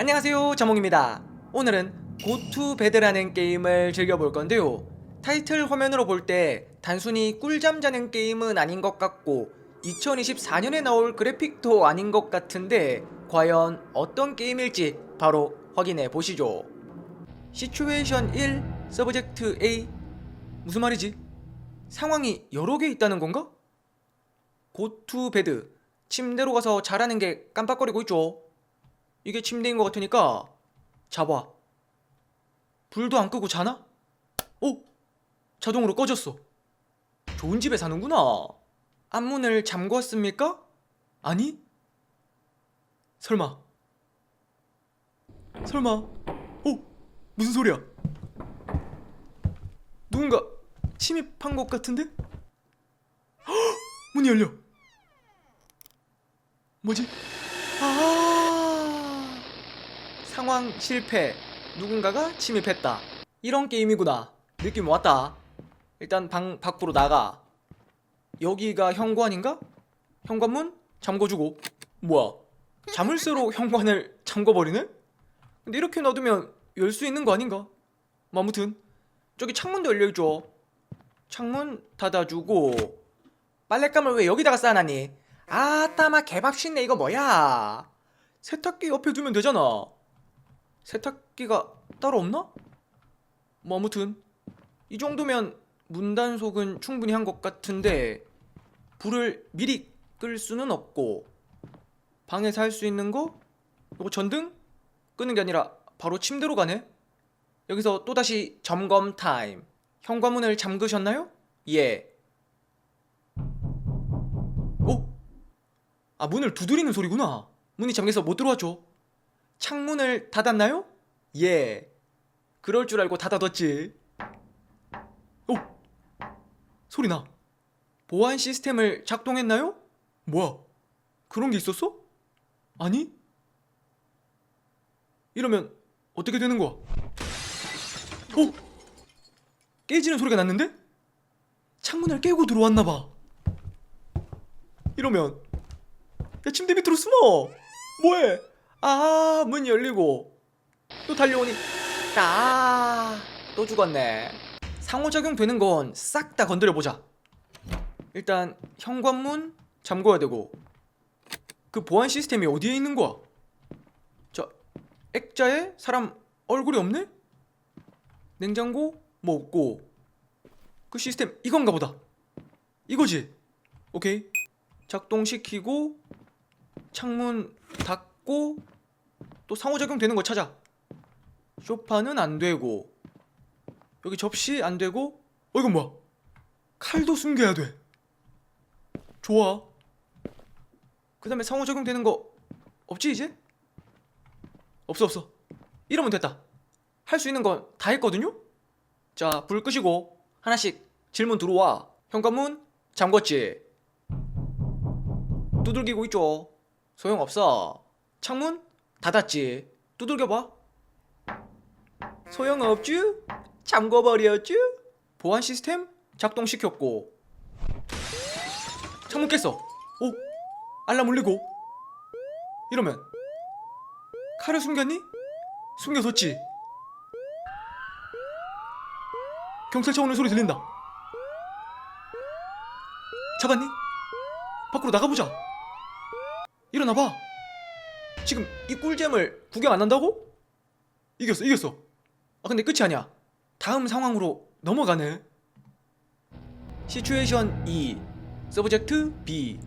안녕하세요 자몽입니다. 오늘은 고투베드라는 게임을 즐겨볼 건데요. 타이틀 화면으로 볼 때 단순히 꿀잠 자는 게임은 아닌 것 같고 2024년에 나올 그래픽도 아닌 것 같은데 과연 어떤 게임일지 바로 확인해 보시죠. 시츄에이션 1 서브젝트 A. 무슨 말이지? 상황이 여러 개 있다는 건가? 고투베드 침대로 가서 자라는 게 깜빡거리고 있죠 이게 침대인 것 같으니까 잡아. 불도 안 끄고 자나? 오! 자동으로 꺼졌어. 좋은 집에 사는구나. 앞문을 잠궜습니까? 아니? 설마. 설마. 오! 무슨 소리야? 누군가 침입한 것 같은데? 헉! 문이 열려. 뭐지? 아 상황 실패. 누군가가 침입했다. 이런 게임이구나. 느낌 왔다. 일단 방 밖으로 나가. 여기가 현관인가? 현관문? 잠궈주고. 뭐야? 자물쇠로 현관을 잠궈버리네? 근데 이렇게 놔두면 열 수 있는 거 아닌가? 뭐 아무튼. 저기 창문도 열려있죠. 창문 닫아주고. 빨랫감을 왜 여기다가 쌓아놨니? 아따마 개밥신네 이거 뭐야? 세탁기 옆에 두면 되잖아 세탁기가 따로 없나? 뭐 아무튼 이 정도면 문단속은 충분히 한 것 같은데 불을 미리 끌 수는 없고 방에서 할 수 있는 거? 이거 전등? 끄는 게 아니라 바로 침대로 가네 여기서 또다시 점검 타임 현관문을 잠그셨나요? 예 오? 아 문을 두드리는 소리구나. 문이 잠겨서 못 들어왔죠. 창문을 닫았나요? 예. 그럴 줄 알고 닫아뒀지. 오! 소리 나. 보안 시스템을 작동했나요? 뭐야? 그런 게 있었어? 아니? 이러면 어떻게 되는 거야? 오! 깨지는 소리가 났는데? 창문을 깨고 들어왔나 봐. 이러면 야 침대 밑으로 숨어 뭐해 아 문 열리고 또 달려오니. 아 또 죽었네. 상호작용 되는 건 싹 다 건드려 보자. 일단 현관문 잠궈야 되고 그 보안 시스템이 어디에 있는 거야? 자 액자에 사람 얼굴이 없네? 냉장고? 뭐 없고. 그 시스템 이건가 보다. 이거지? 오케이. 작동시키고 창문 닫 고 또 상호작용 되는 거 찾아. 쇼파는 안 되고 여기 접시 안 되고 어 이건 뭐야? 칼도 숨겨야 돼. 좋아. 그 다음에 상호작용 되는 거 없지 이제? 없어 없어. 이러면 됐다. 할 수 있는 건 다 했거든요? 자 불 끄시고 하나씩 질문 들어와. 현관문 잠궜지? 두들기고 있죠. 소용없어. 창문 닫았지. 두들겨봐. 소용없쥬? 잠궈버렸쥬? 보안 시스템 작동시켰고. 창문 깼어. 오, 알람 울리고. 이러면 칼을 숨겼니? 숨겨뒀지. 경찰차 오는 소리 들린다. 잡았니? 밖으로 나가보자. 일어나봐. 지금 이 꿀잼을 구경 안 한다고? 이겼어, 이겼어. 아, 근데 끝이 아니야. 다음 상황으로 넘어가네. 시츄에이션 2, 서브젝트 B.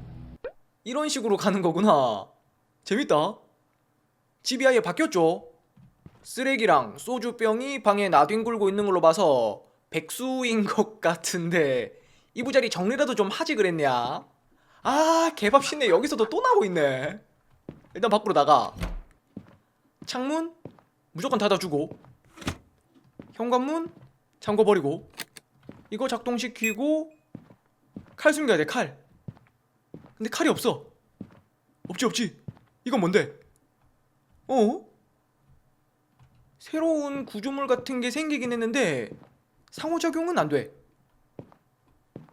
이런 식으로 가는 거구나. 재밌다. 집이 아예 바뀌었죠. 쓰레기랑 소주병이 방에 나뒹굴고 있는 걸로 봐서 백수인 것 같은데 이부자리 정리라도 좀 하지 그랬냐? 아 개밥 신네 여기서도 또 나오고 있네 일단 밖으로 나가 창문 무조건 닫아주고 현관문 잠궈버리고 이거 작동시키고 칼 숨겨야 돼 칼 근데 칼이 없어 없지 없지 이건 뭔데 어? 새로운 구조물 같은 게 생기긴 했는데 상호작용은 안 돼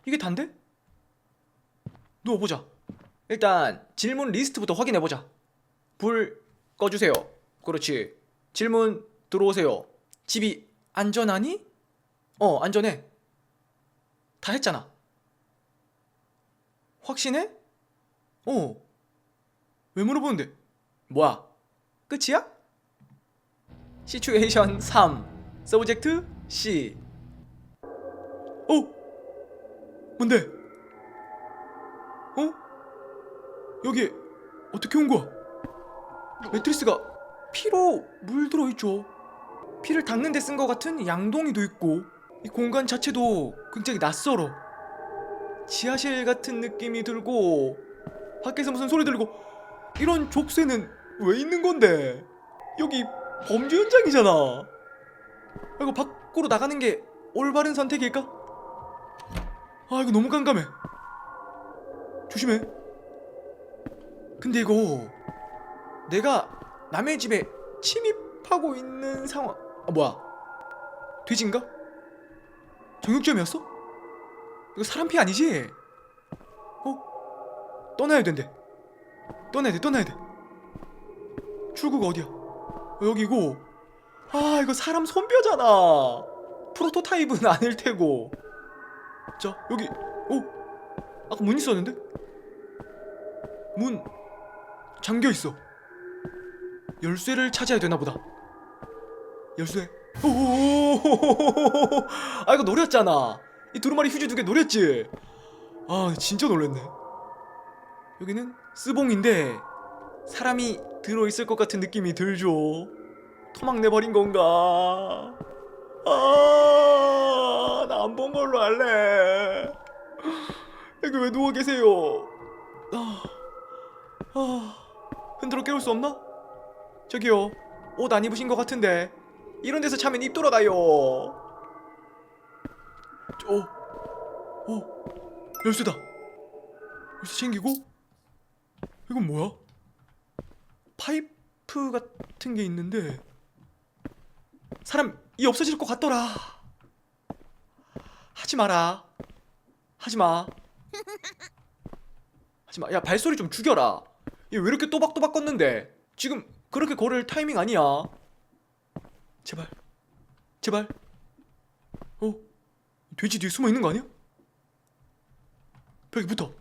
이게 단데? 누워보자. 일단 질문 리스트부터 확인해보자. 불 꺼주세요. 그렇지. 질문 들어오세요. 집이 안전하니? 어, 안전해. 다 했잖아. 확신해? 어. 왜 물어보는데? 뭐야? 끝이야? 시츄에이션 3 서브젝트 C 어? 뭔데? 어? 여기 어떻게 온 거야? 매트리스가 피로 물들어 있죠. 피를 닦는 데 쓴 것 같은 양동이도 있고 이 공간 자체도 굉장히 낯설어. 지하실 같은 느낌이 들고 밖에서 무슨 소리 들리고 이런 족쇄는 왜 있는 건데? 여기 범죄 현장이잖아. 아, 이거 밖으로 나가는 게 올바른 선택일까? 아 이거 너무 깜깜해. 조심해. 근데 이거 내가 남의 집에 침입하고 있는 상황. 아 뭐야? 돼지인가? 정육점이었어? 이거 사람 피 아니지? 어? 떠나야 된대. 떠나야 돼, 떠나야 돼. 출구가 어디야? 어, 여기고. 아, 이거 사람 손뼈잖아. 프로토타입은 아닐 테고. 자, 여기. 오, 아까 문 있었는데? 문 잠겨 있어. 열쇠를 찾아야 되나 보다. 열쇠. 오, 아 이거 노렸잖아. 이 두루마리 휴지 두개 노렸지. 아 진짜 놀랬네. 여기는 스봉인데 사람이 들어 있을 것 같은 느낌이 들죠. 토막 내버린 건가? 아, 나안본 걸로 할래. 여기 왜 누워 계세요? 흔들어 깨울 수 없나? 저기요, 옷 안 입으신 것 같은데 이런 데서 자면 입 돌아가요. 어, 어, 열쇠다. 열쇠 챙기고 이건 뭐야? 파이프 같은 게 있는데 사람 이 없어질 것 같더라. 하지 마라. 하지 마. 하지 마. 야 발소리 좀 죽여라. 얘 왜 이렇게 또박또박 걷는데? 지금 그렇게 걸을 타이밍 아니야. 제발. 제발. 어? 돼지 뒤에 숨어 있는 거 아니야? 벽에 붙어.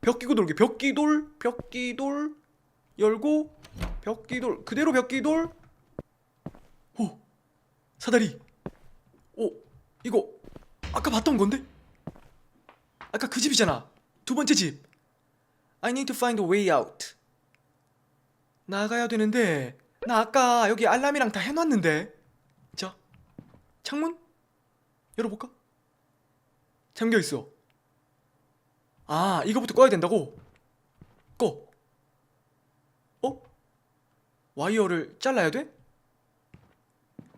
벽 끼고 돌게. 벽 끼돌, 벽 끼돌. 열고 벽 끼돌. 그대로 벽 끼돌. 오. 사다리. 오. 이거 아까 봤던 건데? 아까 그 집이잖아. 두 번째 집. I need to find a way out. 나가야 되는데 나 아까 여기 알람이랑 다 해놨는데. 자, 창문 열어볼까? 잠겨 있어. 아, 이거부터 꺼야 된다고? 꺼. 어? 와이어를 잘라야 돼?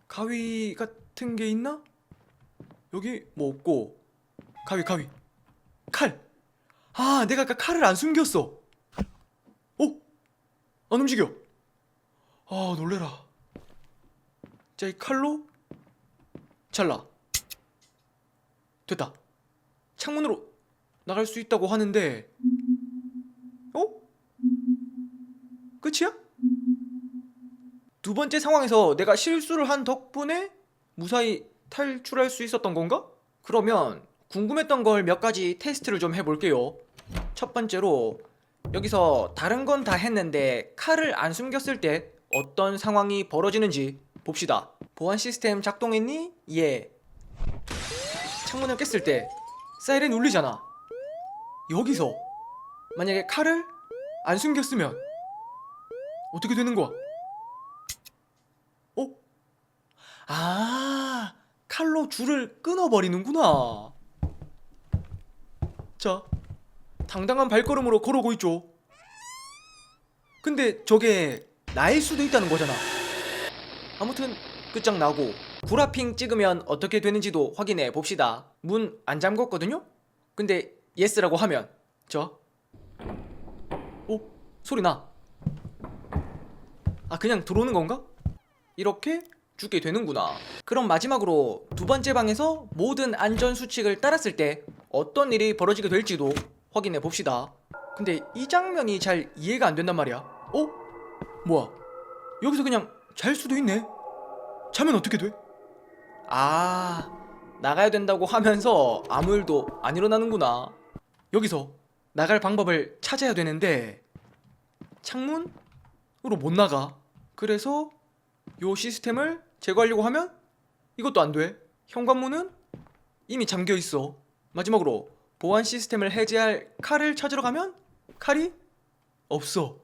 가위 같은 게 있나? 여기 뭐 없고. 가위, 가위. 칼. 아, 내가 아까 칼을 안 숨겼어. 어? 안 움직여. 아, 놀래라. 자, 이 칼로 잘라. 됐다. 창문으로 나갈 수 있다고 하는데, 어? 끝이야? 두 번째 상황에서 내가 실수를 한 덕분에 무사히 탈출할 수 있었던 건가? 그러면 궁금했던 걸 몇 가지 테스트를 좀 해볼게요. 첫 번째로 여기서 다른 건 다 했는데 칼을 안 숨겼을 때 어떤 상황이 벌어지는지 봅시다. 보안 시스템 작동했니? 예. 창문을 깼을 때 사이렌 울리잖아. 여기서 만약에 칼을 안 숨겼으면 어떻게 되는 거야? 어? 아, 칼로 줄을 끊어버리는구나. 자, 당당한 발걸음으로 걸어오고 있죠. 근데 저게 나일 수도 있다는 거잖아. 아무튼 끝장나고 구라핑 찍으면 어떻게 되는지도 확인해 봅시다. 문 안 잠궜거든요? 근데 예스라고 하면 저 오? 소리 나. 아 그냥 들어오는 건가? 이렇게 죽게 되는구나. 그럼 마지막으로 두 번째 방에서 모든 안전 수칙을 따랐을 때 어떤 일이 벌어지게 될지도 확인해 봅시다. 근데 이 장면이 잘 이해가 안 된단 말이야. 어? 뭐야? 여기서 그냥 잘 수도 있네. 자면 어떻게 돼? 아, 나가야 된다고 하면서 아무 일도 안 일어나는구나. 여기서 나갈 방법을 찾아야 되는데 창문으로 못 나가. 그래서 요 시스템을 제거하려고 하면 이것도 안 돼. 현관문은 이미 잠겨 있어. 마지막으로 보안 시스템을 해제할 칼을 찾으러 가면 칼이 없어.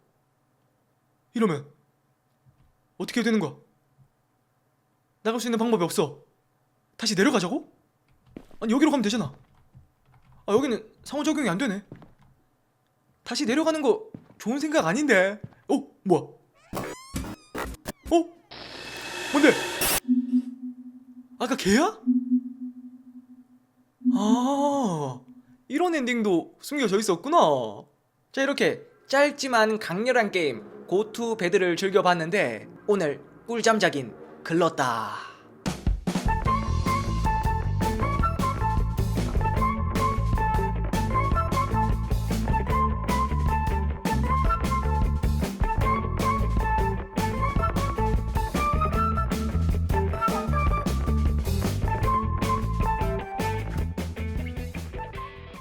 이러면 어떻게 되는 거야? 나갈 수 있는 방법이 없어. 다시 내려가자고? 아니 여기로 가면 되잖아. 아 여기는 상호작용이 안 되네. 다시 내려가는 거 좋은 생각 아닌데. 어 뭐야? 어? 뭔데? 아까 걔야? 아 이런 엔딩도 숨겨져 있었구나. 자 이렇게 짧지만 강렬한 게임 고투 배드를 즐겨봤는데 오늘 꿀잠작인 글렀다.